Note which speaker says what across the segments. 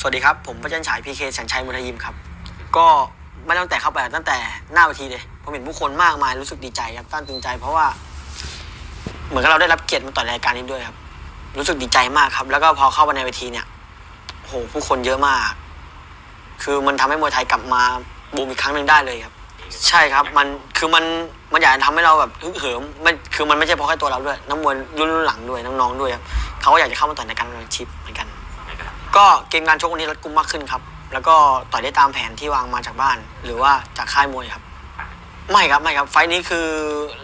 Speaker 1: สวัสดีครับ ผมพระจันฉายพีเคแสนชัยมุทยิมครับ ก็ไม่ตั้งแต่เข้าไปตั้งแต่หน้าเวทีเลยผมเห็นผู้คนมากมายรู้สึกดีใจครับตั้งตึงใจ เพราะว่า เหมือนกับเราได้รับเกียรติมาต่อรายการนี้ด้วยครับ รู้สึกดีใจมากครับ แล้วก็พอเข้ามาในเวทีเนี่ยโหผู้คนเยอะมาก คือมันทำให้มวยไทยกลับมาบูมอีกครั้งหนึ่งได้เลยครับ ใช่ครับมันคือมันมันอยากจะทำให้เราแบบฮึกเหิมมันคือมันไม่ใช่เพราะแค่ตัวเราด้วยน้ำมวยรุ่นหลังด้วยน้องๆด้วยครับเขาก็อยากจะเข้ามาต่อยในการชมเปี้ยนชิพเหมือนกัน ก็เกมการชกวันนี้รัดกุมมากขึ้นครับ แล้วก็ต่อยได้ตามแผนที่วางมาจากบ้าน หรือว่าจากค่ายมวยครับ ไม่ครับไม่ครับ ไฟล์นี้คือ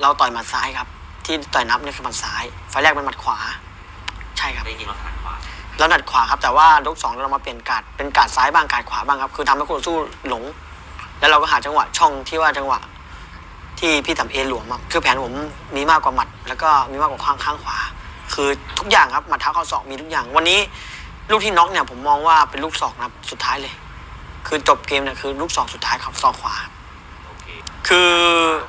Speaker 1: เราต่อยหมัดซ้ายครับ ที่ต่อยนับเนี่ยคือหมัดซ้าย ไฟล์แรกเป็นหมัดขวา ใช่ครับ
Speaker 2: ได้ยินเราถนัดขวา
Speaker 1: แล้วหนัดขวาครับ แต่ว่ายกสองเรามาเปลี่ยนการดเป็นการดซ้ายบ้างการดขวาบ้างครับ คือทำให้คู่ต่อสู้หลง แล้วเราก็หาจังหวะช่องที่ว่าจังหวะ ที่พี่ทำเอหลวมอะคือแผนผมมีมากกว่าหมัด แล้วก็มีมากกว่าข้างข้างขวา คือทุกอย่างครับหมัดเท้าเข่าศอกมีทุกอย่างวันนี้ ลูกที่น็อกเนี่ยผมมองว่าเป็นลูกศอกนะครับสุดท้ายเลย คือจบเกมเนี่ยคือลูกศอกสุดท้ายครับศอกขวา
Speaker 2: โอเค
Speaker 1: คือ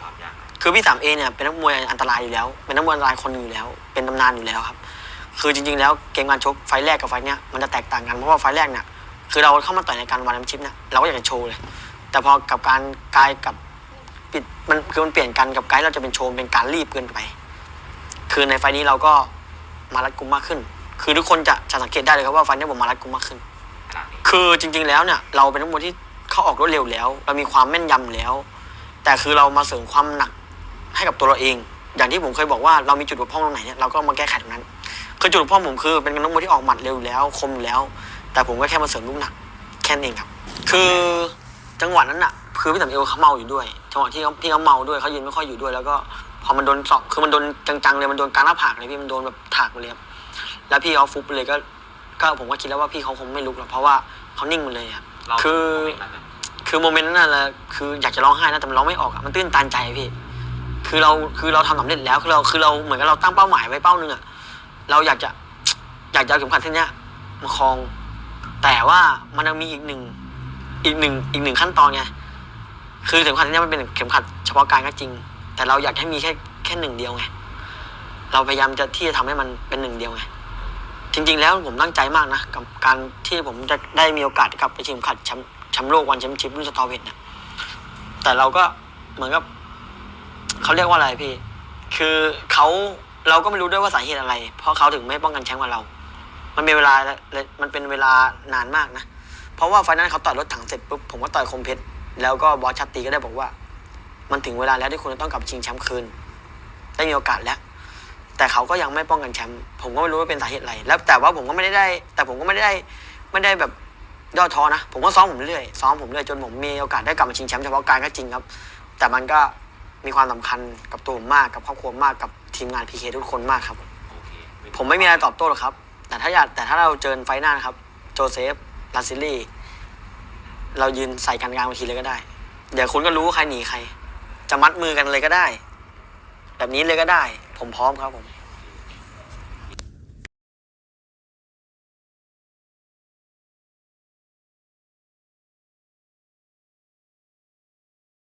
Speaker 2: ความยาก
Speaker 1: คือพี่สามเอเนี่ยเป็นนักมวยอันตรายอยู่แล้ว เป็นนักมวยอันตรายคนหนึ่งอยู่แล้ว เป็นตำนานอยู่แล้วครับ คือจริงๆแล้วเกมการชกไฟล์แรกกับไฟล์เนี้ยมันจะแตกต่างกันเพราะว่าไฟล์แรกเนี่ยคือเราเข้ามาต่อยในการวันแชมเปี้ยนชิพเนี่ยเราก็อยากจะโชว์เลย แต่พอกับการกลายกับปิดมันคือมันเปลี่ยนกันกับไกด์เราจะเป็นโชว์เป็นการรีบเกินไป คือในไฟล์นี้เราก็มารัดกุมมากขึ้น คือทุกคนจะจะสังเกตได้เลยครับว่าไฟล์นี้ผมมารัดกุมมากขึ้น
Speaker 2: ขนาดนี้
Speaker 1: คือจริง ๆ แล้วเนี่ยเราเป็นนักมวยที่เข้าออกรวดเร็วแล้ว เรามีความแม่นยำแล้ว แต่คือเรามาเสริมความหนักให้กับตัวเราเอง อย่างที่ผมเคยบอกว่าเรามีจุดบกพร่องตรงไหนเนี่ยเราก็มาแก้ไขตรงนั้น คือจุดบกพร่องผมคือเป็นนักมวยที่ออกหมัดเร็วอยู่แล้ว คมอยู่แล้ว แต่ผมก็แค่มาเสริมลูกหนักแค่นั้นเองครับ คือจังหวะนั้นน่ะคือพี่สำเอวเขาเมาอยู่ด้วยจังหวะที่เขาที่เขาเมาด้วยเขายืนไม่ค่อยอยู่ด้วย แล้วก็พอมันโดนสอบคือมันโดนจังๆเลยมันโดนกลางหน้าผากเลยพี่มันโดนแบบถากไปเลยครับ แล้วพี่เขาฟุบไปเลยก็ก็ผมก็คิดแล้วว่าพี่เขาคงไม่ลุกหรอกเพราะว่าเขานิ่งไปเลยครับ
Speaker 2: เรา
Speaker 1: คือ
Speaker 2: โมเมนต์นั้นน่ะ
Speaker 1: คือโมเมนต์นั้นน่ะแหละคืออยากจะร้องไห้นะแต่มันร้องไม่ออกอะมันตื้นตันใจพี่ คือเราคือเราทำสำเร็จแล้วคือเราคือเราเหมือนกับเราตั้งเป้าหมายไว้เป้าหนึ่งอะเราอยากจะ อยากจะเอาเข็มขัดเส้นเนี้ยมาครอง แต่ว่ามันยังมีอีกหนึ่งอีกหนึ่งอีกหนึ่งขั้นตอนไงคือเข็มขัดเส้นเนี้ยมันเป็นเข็มขัดเฉพาะการก็จริง แต่เราอยากให้มีแค่แค่หนึ่งเดียวไงเราพยายามจะที่จะทำให้มันเป็นหนึ่งเดียวไง จริง ๆ แล้วผมตั้งใจมากนะกับการที่ผมจะได้มีโอกาสกลับไปชิงขัดแชมป์แชมป์โลกวันแชมป์ชิพรุ่นสตอเวทเนี่ยแต่เราก็เหมือนกับเขาเรียกว่าอะไรพี่ คือเขาเราก็ไม่รู้ด้วยว่าสาเหตุอะไร เพราะเขาถึงไม่ป้องกันแชมป์กับเรา มันเป็นเวลามันเป็นเวลานานมากนะ เพราะว่าไฟนั้นเขาต่อยรถถังเสร็จปุ๊บผมก็ต่อยคมเพชรแล้วก็บอสชัตตีก็ได้บอกว่า มันถึงเวลาแล้วที่คุณจะต้องกลับชิงแชมป์คืน ได้มีโอกาสแล้ว แต่เขาก็ยังไม่ป้องกันแชมป์ผมก็ไม่รู้ว่าเป็นสาเหตุอะไร แล้วแต่ว่าผมก็ไม่ได้ได้ แต่ผมก็ไม่ได้ไม่ได้แบบย่อท้อนะ ผมก็ซ้อมผมเรื่อยซ้อมผมเรื่อยจนผมมีโอกาสได้กลับมาชิงแชมป์เฉพาะการก็จริงครับ แต่มันก็มีความสำคัญกับตัวผมมากกับครอบครัวมากกับทีมงานพีเคทุกคนมากครับ
Speaker 2: โอเค
Speaker 1: ผมไม่มีอะไรตอบโต้หรอกครับ แต่ถ้าอยากแต่ถ้าเราเจอไฟล์หน้านะครับ โจเซฟลาซิลลี่เรายืนใส่กันกลางเวทีเลยก็ได้ เดี๋ยวคุณก็รู้ว่าใครหนีใคร จะมัดมือกันเลยก็ได้ แบบนี้เลยก็ได้ ผมพร้อมครับผม